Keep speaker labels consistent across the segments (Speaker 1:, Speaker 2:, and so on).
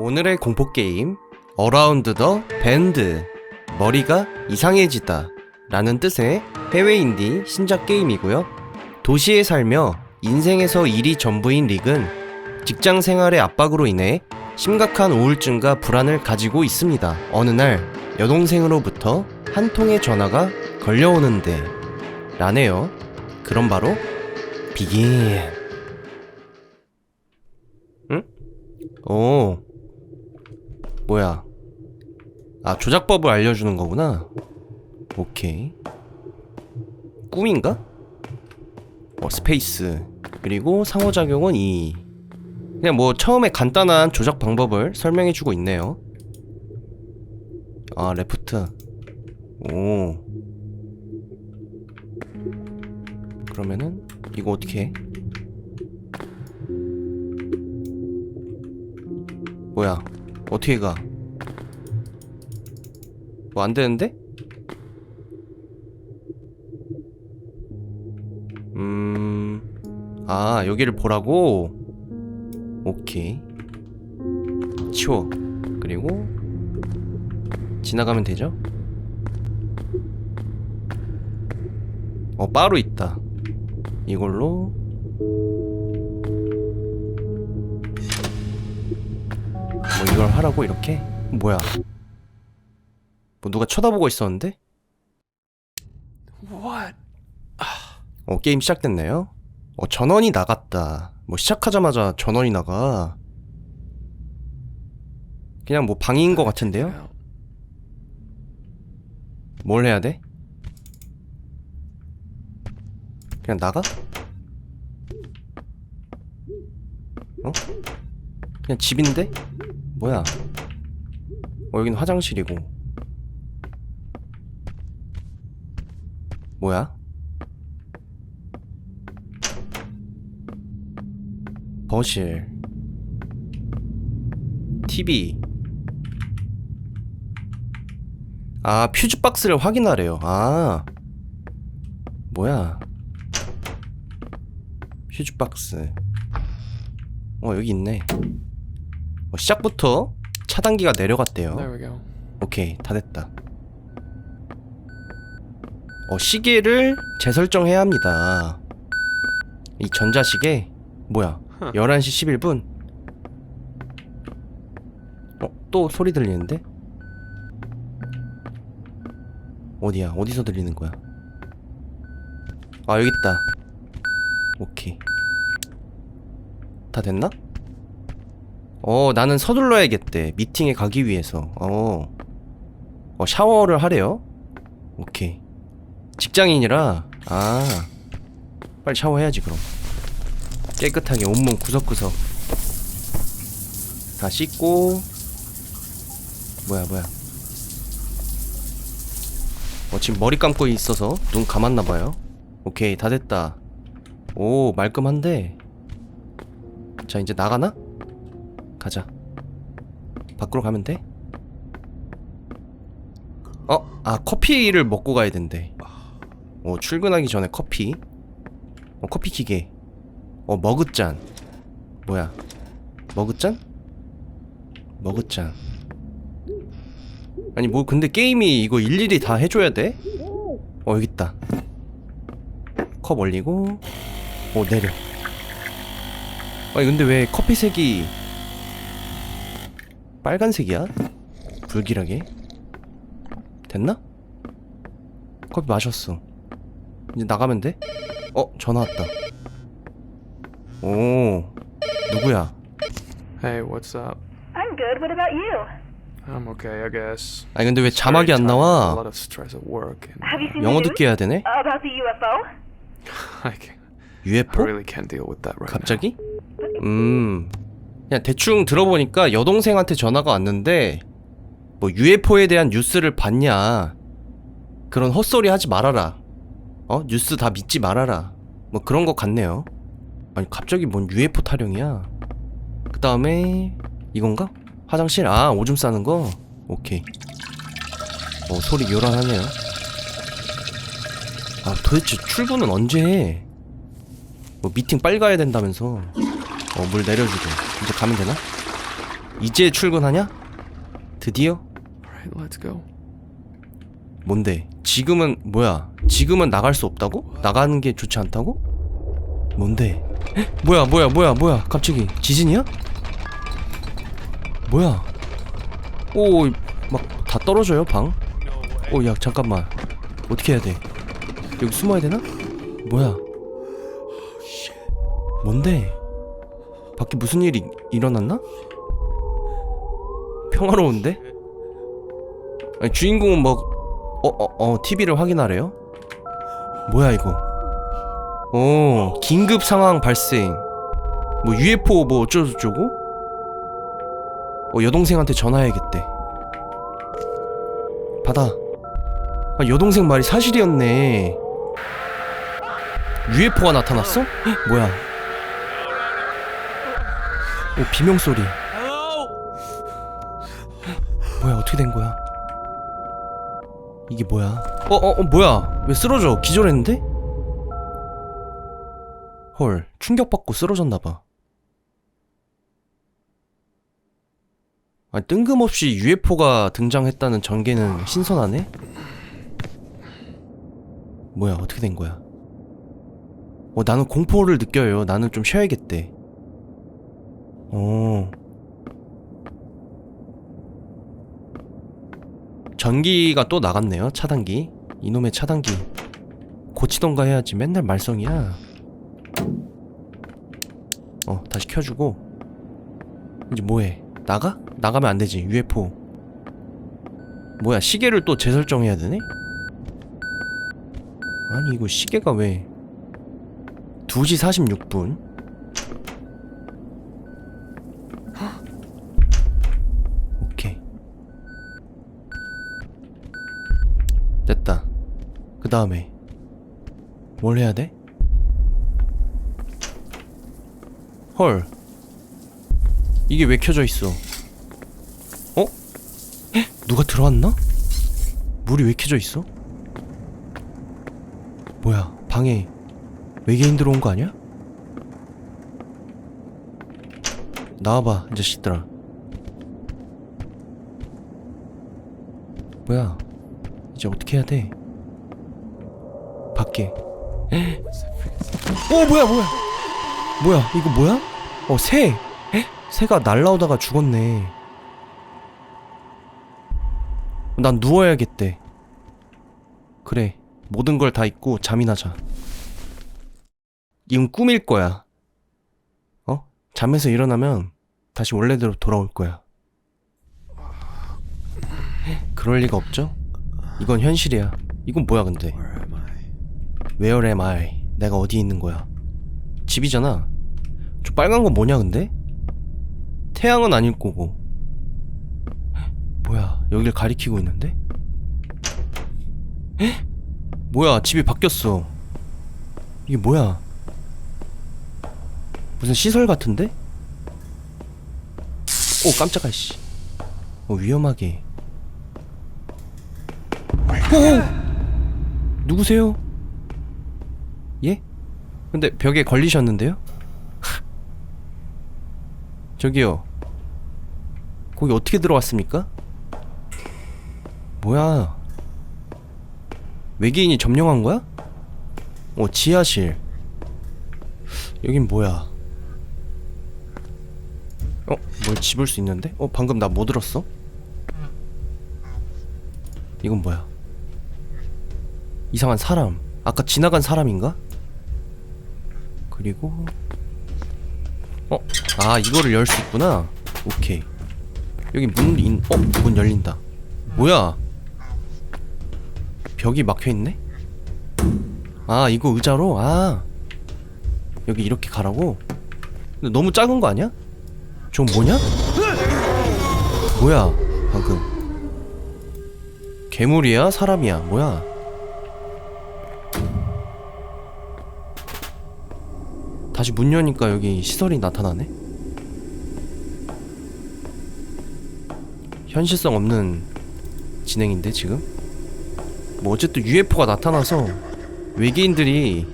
Speaker 1: 오늘의 공포게임 어라운드 더 밴드 머리가 이상해지다 라는 뜻의 해외 인디 신작 게임이고요. 도시에 살며 인생에서 일이 전부인 릭은 직장 생활의 압박으로 인해 심각한 우울증과 불안을 가지고 있습니다. 어느 날 여동생으로부터 한 통의 전화가 걸려오는데 라네요. 그럼 바로 비긴 응? 오 뭐야? 아 조작법을 알려주는 거구나. 오케이. 꿈인가? 어 스페이스. 그리고 상호작용은 2 그냥 뭐 처음에 간단한 조작 방법을 설명해주고 있네요. 아 레프트. 오. 그러면은 이거 어떻게 해? 뭐야 어떻게 가? 뭐 안 되는데? 음, 아, 여기를 보라고? 오케이. 치워. 그리고, 지나가면 되죠? 어, 바로 있다. 이걸로, 뭐 이걸 하라고 이렇게? 뭐야? 뭐 누가 쳐다보고 있었는데?
Speaker 2: What?
Speaker 1: 어 게임 시작됐네요. 어 전원이 나갔다. 뭐 시작하자마자 전원이 나가. 그냥 뭐 방인 것 같은데요? 뭘 해야 돼? 그냥 나가? 어? 그냥 집인데? 뭐야? 어 여긴 화장실이고. 뭐야? 거실. TV 아 퓨즈 박스를 확인하래요. 아. 뭐야? 퓨즈 박스. 어 여기 있네 어, 시작부터 차단기가 내려갔대요. 오케이 다 됐다 어 시계를 재설정해야 합니다 이 전자시계 뭐야
Speaker 2: Huh.
Speaker 1: 11시 11분 어? 또 소리 들리는데? 어디야 어디서 들리는 거야 아 여기 있다 오케이 다 됐나? 어 나는 서둘러야겠대. 미팅에 가기 위해서. 어, 어 샤워를 하래요? 오케이. 직장인이라. 아. 빨리 샤워해야지 그럼. 깨끗하게 온몸 구석구석 다 씻고. 뭐야 뭐야. 어 지금 머리 감고 있어서 눈 감았나봐요. 오케이 다 됐다. 오 말끔한데. 자 이제 나가나? 가자. 밖으로 가면 돼? 어? 아 커피를 먹고 가야 된대. 어 출근하기 전에 커피. 어 커피 기계. 어 머그잔. 뭐야? 머그잔? 머그잔. 아니 뭐 근데 게임이 이거 일일이 다 해줘야 돼? 어 여기 있다. 컵 올리고 어 내려. 아니 근데 왜 커피색이 빨간색이야? 불길하게 됐나? 커피 마셨어 이제 나가면 돼? 어 전화 왔다 오 누구야
Speaker 2: Hey, what's up?
Speaker 3: I'm good. What about you?
Speaker 2: I'm okay, I guess.
Speaker 1: 아니 근데 왜 자막이 안
Speaker 2: A
Speaker 1: 나와
Speaker 2: lot of stress at work. And
Speaker 3: Have you seen
Speaker 1: 영어
Speaker 3: the news
Speaker 1: 듣기 해야 되네?
Speaker 3: about the UFO?
Speaker 2: I, can, I
Speaker 1: UFO?
Speaker 2: really can't deal with that right
Speaker 1: 갑자기? 음 그냥 대충 들어보니까 여동생한테 전화가 왔는데 뭐 UFO에 대한 뉴스를 봤냐? 그런 헛소리 하지 말아라. 어? 뉴스 다 믿지 말아라. 뭐 그런 것 같네요. 아니 갑자기 뭔 UFO 타령이야? 그 다음에 이건가? 화장실? 아 오줌 싸는 거? 오케이. 어 소리 요란하네요. 아 도대체 출근은 언제 해? 뭐 미팅 빨리 가야 된다면서. 어 물 내려주고 이제 가면 되나? 이제 출근하냐? 드디어?
Speaker 2: Alright, let's go.
Speaker 1: 뭔데? 지금은 뭐야? 지금은 나갈 수 없다고? 나가는 게 좋지 않다고? 뭔데? 헉, 뭐야 뭐야 뭐야 뭐야 갑자기 지진이야? 뭐야? 오 막 다 떨어져요 방? 오 야 잠깐만 어떻게 해야 돼? 여기 숨어야 되나? 뭐야? 뭔데? 밖에 무슨 일이 일어났나? 평화로운데? 아니 주인공은 뭐 어, 어, 어, TV를 확인하래요? 뭐야, 이거? 오, 긴급 상황 발생. 뭐, UFO 뭐 어쩌고저쩌고? 어, 여동생한테 전화해야겠대. 받아. 아, 여동생 말이 사실이었네. UFO가 나타났어? 헉, 뭐야? 오, 비명 소리. 뭐야, 어떻게 된 거야? 이게 뭐야? 어, 어, 어, 뭐야? 왜 쓰러져? 기절했는데? 헐, 충격받고 쓰러졌나봐. 아, 뜬금없이 UFO가 등장했다는 전개는 신선하네? 뭐야, 어떻게 된 거야? 어, 나는 공포를 느껴요. 나는 좀 쉬어야겠대. 어. 전기가 또 나갔네요. 차단기. 이놈의 차단기. 고치던가 해야지. 맨날 말썽이야. 어, 다시 켜주고. 이제 뭐해? 나가? 나가면 안 되지. UFO. 뭐야, 시계를 또 재설정해야 되네? 아니, 이거 시계가 왜. 2시 46분. 오케이. 됐다. 그 다음에 뭘 해야 돼? 헐. 이게 왜 켜져 있어? 어? 헉? 누가 들어왔나? 물이 왜 켜져 있어? 뭐야? 방에 외계인 들어온 거 아니야? 나와봐, 이 자식들아. 뭐야? 이제 어떻게 해야 돼? 에? 어 뭐야 뭐야? 뭐야 이거 뭐야? 어 새. 에? 새가 날라오다가 죽었네. 난 누워야겠대. 그래 모든 걸 다 잊고 잠이나 자. 이건 꿈일 거야. 어? 잠에서 일어나면 다시 원래대로 돌아올 거야. 그럴 리가 없죠? 이건 현실이야. 이건 뭐야 근데? Where am I? 내가 어디 있는 거야? 집이잖아. 저 빨간 건 뭐냐 근데? 태양은 아닐 거고. 뭐야 여길 가리키고 있는데? 에? 뭐야 집이 바뀌었어. 이게 뭐야? 무슨 시설 같은데? 오 깜짝아 씨. 어 위험하게. 오! 누구세요? 예? 근데 벽에 걸리셨는데요? 저기요. 거기 어떻게 들어왔습니까? 뭐야? 외계인이 점령한 거야? 어, 지하실. 여긴 뭐야? 어, 뭘 집을 수 있는데? 어, 방금 나 뭐 들었어? 이건 뭐야? 이상한 사람. 아까 지나간 사람인가? 그리고 어? 아 이거를 열 수 있구나 오케이 여기 문 인.. 어? 문 열린다 뭐야 벽이 막혀있네? 아 이거 의자로? 아 여기 이렇게 가라고? 근데 너무 작은 거 아니야? 좀 뭐냐? 뭐야 방금 괴물이야? 사람이야? 뭐야 다시 문 여니까 여기 시설이 나타나네? 현실성 없는 진행인데 지금? 뭐 어쨌든 UFO가 나타나서 외계인들이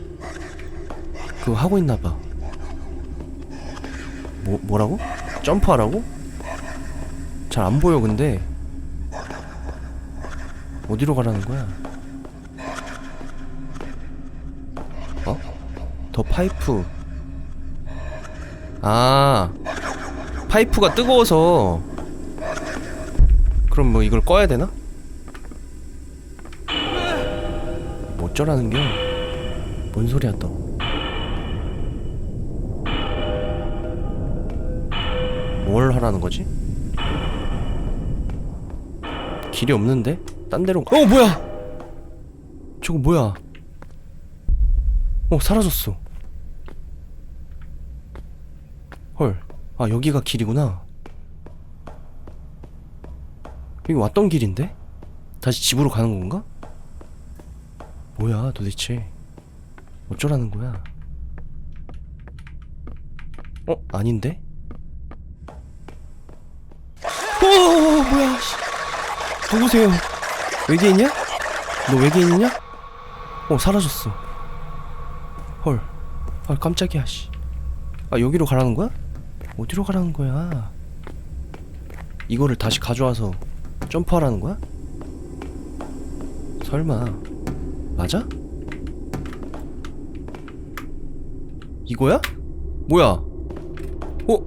Speaker 1: 그거 하고 있나봐 뭐, 뭐라고? 점프하라고? 잘 안 보여 근데 어디로 가라는 거야? 어? 더 파이프 아 파이프가 뜨거워서 그럼 뭐 이걸 꺼야 되나? 뭐 어쩌라는 겨? 뭔 소리야 또? 뭘 하라는 거지? 길이 없는데? 딴 데로 어 뭐야? 저거 뭐야? 어 사라졌어 헐 아 여기가 길이구나 여기 왔던 길인데? 다시 집으로 가는 건가? 뭐야 도대체 어쩌라는 거야 어? 아닌데? 어 뭐야 씨. 누구세요? 외계인이야? 너 외계인이냐? 어 사라졌어 헐 아 깜짝이야 씨. 아 여기로 가라는 거야? 어디로 가라는 거야 이거를 다시 가져와서 점프하라는 거야? 설마 맞아? 이거야? 뭐야? 어?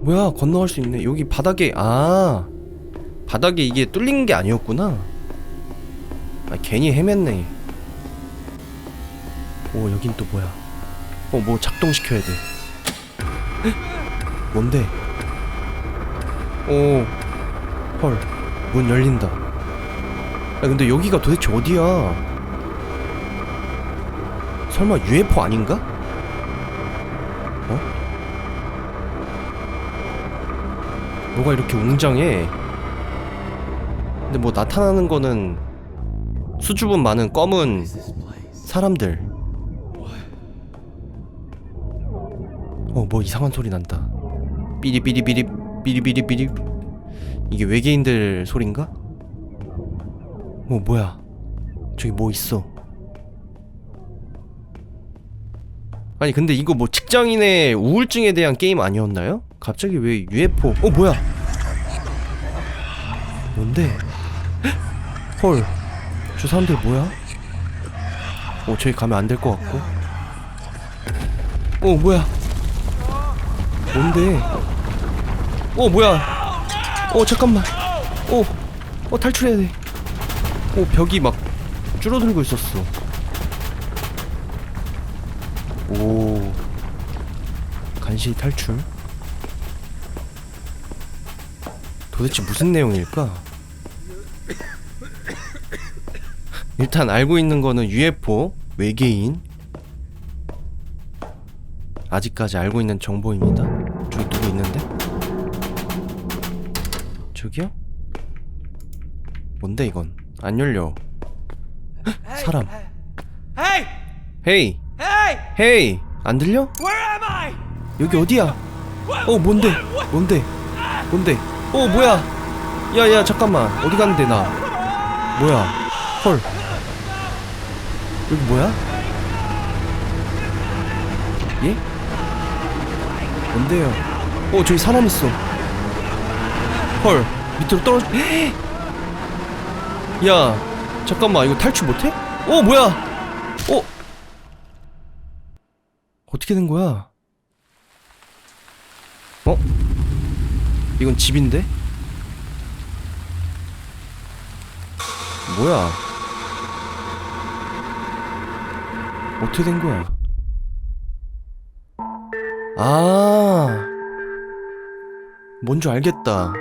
Speaker 1: 뭐야 건너갈 수 있네 여기 바닥에 아 바닥에 이게 뚫린 게 아니었구나 아 괜히 헤맸네 오 여긴 또 뭐야 어 뭐 작동시켜야 돼 헉, 뭔데? 오 헐 문 열린다. 야 근데 여기가 도대체 어디야? 설마 UFO 아닌가? 어? 뭐가 이렇게 웅장해? 근데 뭐 나타나는 거는 수줍음 많은 검은 사람들 어 뭐 이상한 소리 난다. 삐리삐리삐리 삐리삐리삐리. 이게 외계인들 소린가? 어 뭐야? 저기 뭐 있어? 아니 근데 이거 뭐 직장인의 우울증에 대한 게임 아니었나요? 갑자기 왜 UFO 어 뭐야? 뭔데? 헐 저 사람들 뭐야? 어 저기 가면 안 될 것 같고. 어 뭐야 뭔데 어 뭐야 어 잠깐만 어, 어 탈출해야 돼. 어 벽이 막 줄어들고 있었어. 오 간신히 탈출. 도대체 무슨 내용일까? 일단 알고 있는 거는 UFO 외계인. 아직까지 알고 있는 정보입니다. 저기 누구 있는데? 저기요? 뭔데 이건? 안 열려. 헉, 사람.
Speaker 4: Hey!
Speaker 1: 헤이,
Speaker 4: Hey!
Speaker 1: 헤이, 안 들려?
Speaker 4: Where am I?
Speaker 1: 여기 어디야? 어 뭔데? 뭔데? 뭔데? 어 뭐야? 야야 잠깐만 어디 갔는데 나? 뭐야? 헐. 여기 뭐야? 예? 뭔데요? 어 저기 사람 있어. 헐 밑으로 떨어져. 야 잠깐만 이거 탈출 못해? 어 뭐야? 어 어떻게 된 거야? 어? 이건 집인데? 뭐야? 어떻게 된 거야? 아, 뭔 줄 알겠다.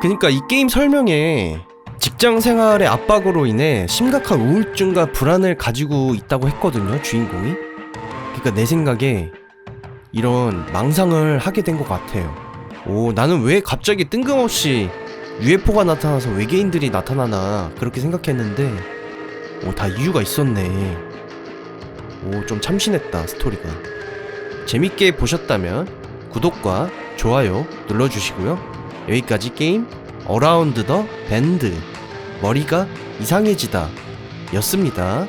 Speaker 1: 그니까 이 게임 설명에 직장 생활의 압박으로 인해 심각한 우울증과 불안을 가지고 있다고 했거든요, 주인공이. 그니까 내 생각에 이런 망상을 하게 된 것 같아요. 오, 나는 왜 갑자기 뜬금없이 UFO가 나타나서 외계인들이 나타나나 그렇게 생각했는데, 오, 다 이유가 있었네. 오, 좀 참신했다, 스토리가. 재밌게 보셨다면 구독과 좋아요 눌러주시고요. 여기까지 게임 어라운드 더 밴드 머리가 이상해지다 였습니다.